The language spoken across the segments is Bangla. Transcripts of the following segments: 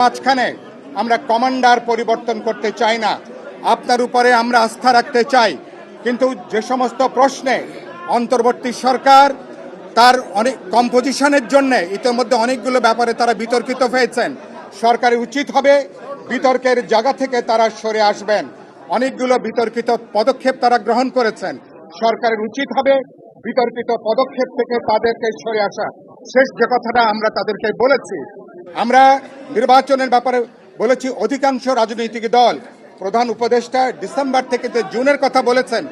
মাঝখানে আমরা কমান্ডার পরিবর্তন করতে চাই না। আপনার উপরে আমরা আস্থা রাখতে চাই। কিন্তু যে সমস্ত প্রশ্নে অন্তর্বর্তী সরকার তার অনেক কম্পোজিশনের জন্য ইতিমধ্যে অনেকগুলো ব্যাপারে তারা বিতর্কিত হয়েছেন। সরকারের উচিত হবে বিতর্কের জায়গা থেকে তারা সরে আসবেন। অনেকগুলো বিতর্কিত পদক্ষেপ তারা গ্রহণ করেছেন। সরকারের উচিত হবে বিতর্কিত পদক্ষেপ থেকে তাদেরকে সরে আসা। শেষ যে কথাটা আমরা তাদেরকে বলেছি আমরা নির্বাচনের ব্যাপারে বলেছি, অধিকাংশ রাজনৈতিক দল, প্রধান উপদেষ্টা ডিসেম্বর থেকে যে জুনের কথা বলেছেন,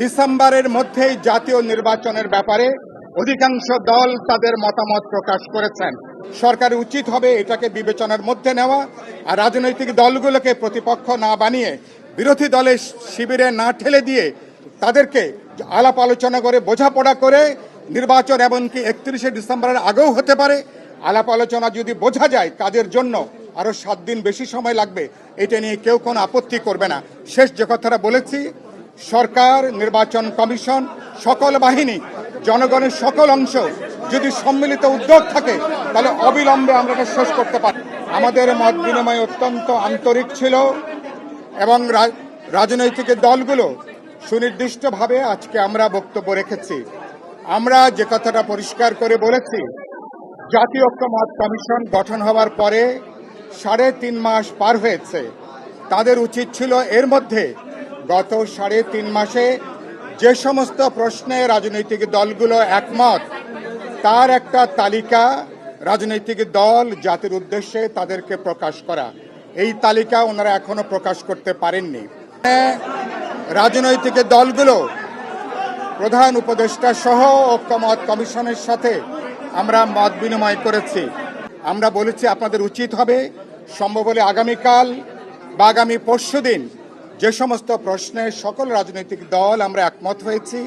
ডিসেম্বরের মধ্যেই জাতীয় নির্বাচনের ব্যাপারে অধিকাংশ দল তাদের মতামত প্রকাশ করেছেন। সরকারের উচিত হবে এটাকে বিবেচনার মধ্যে নেওয়া আর রাজনৈতিক দলগুলোকে প্রতিপক্ষ না বানিয়ে বিরোধী দলের শিবিরে না ঠেলে দিয়ে তাদেরকে আলাপ আলোচনা করে, বোঝাপড়া করে নির্বাচন এমনকি একত্রিশে ডিসেম্বরের আগেও হতে পারে। আলাপ আলোচনা যদি বোঝা যায় কাজের জন্য, আরও সাত দিন বেশি সময় লাগবে, এটা নিয়ে কেউ কোনো আপত্তি করবে না। শেষ যে কথাটা বলেছি, সরকার, নির্বাচন কমিশন, সকল বাহিনী, জনগণের সকল অংশ যদি সম্মিলিত উদ্যোগ থাকে, তাহলে অবিলম্বে আমরা এটা শেষ করতে পারি আমাদের মত বিনিময় অত্যন্ত আন্তরিক ছিল এবং রাজনৈতিক দলগুলো সুনির্দিষ্টভাবে আজকে আমরা বক্তব্য রেখেছি। আমরা যে কথাটা পরিষ্কার করে বলেছি জাতীয় ঐক্যমত কমিশন গঠন হওয়ার পরে সাড়ে তিন মাস পার হয়েছে। তাদের উচিত ছিল এর মধ্যে গত সাড়ে তিন মাসে যে সমস্ত প্রশ্নে রাজনৈতিক দলগুলো একমত, তার একটা তালিকা রাজনৈতিক দল জাতির উদ্দেশ্যে তাদেরকে প্রকাশ করা। এই তালিকা ওনারা এখনও প্রকাশ করতে পারেননি। রাজনৈতিক দলগুলো প্রধান উপদেষ্টা সহ ঐক্যমত কমিশনের সাথে আমরা মত বিনিময় করেছি। আমরা বলেছি আপনাদের উচিত হবে সম্ভব হলে আগামীকাল বা আগামী পরশু দিন যে সমস্ত প্রশ্নে সকল রাজনৈতিক দল আমরা একমত হয়েছি।